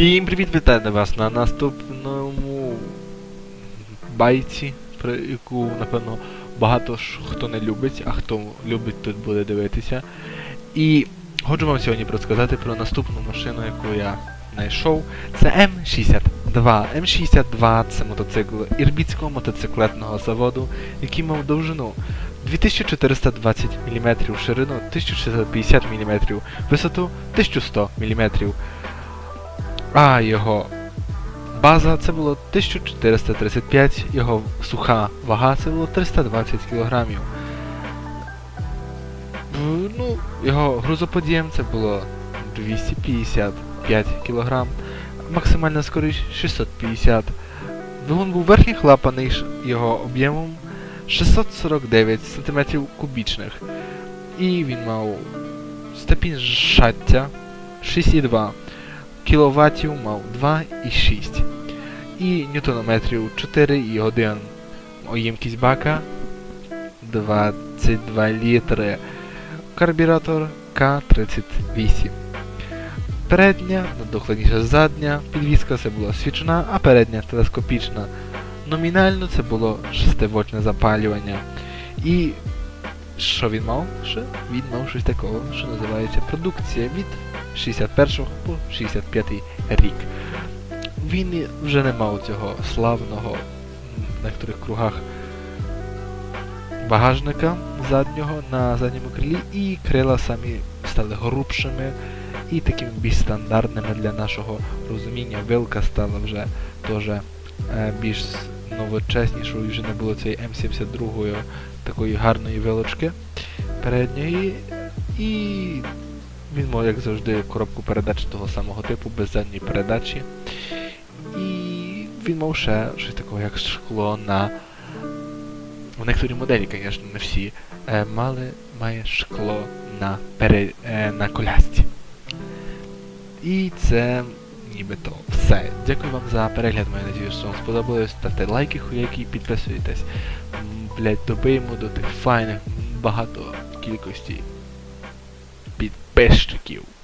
Всім привіт, вітаю вас на наступному байці, про яку, напевно, багато ж хто не любить, а хто любить, тут буде дивитися. І хочу вам сьогодні розказати про наступну машину, яку я знайшов. Це М62. М62 це мотоцикл Ірбітського мотоциклетного заводу, який мав довжину 2420 мм, ширину 1650 мм, висоту 1100 мм. А його база це було 1435, його суха вага це було 320 кг. Ну, його грузоподієм це було 255 кг, максимальна скорість 650. Двигун був верхній клапаний ш- його об'ємом 649 см кубічних. І він мав степінь зжаття 6,2 кіловатів мав 2,6 і ньютонометрів 4,1 ємкість бака 22 літри. Карбюратор К38. Передня, докладніше задня, підвізка це була свічна, а передня телескопічна. Номінально це було 6-вольтне запалювання. І що він мав? Ще він мав щось такого, що називається продукція від 61 по 65 рік. Він вже не мав цього славного в некоторих кругах багажника заднього на задньому крилі, і крила самі стали грубшими і такими більш стандартними для нашого розуміння. Вилка стала вже теж е, більш новочеснішою, вже не було цієї М72 такої гарної вилочки передньої. І він як завжди, коробку передач того самого типу, без задньої передачі. І він мав ще щось такого, як шкло на. В некоторі моделі, звісно, не всі, е, мали, має шкло на, пере, е, на колясці. І це нібито все. Дякую вам за перегляд, маю надію, що вам сподобалось. Ставте лайки, хуяки, підписуйтесь. Блять, добиємо до тих файних багато кількості be best queue.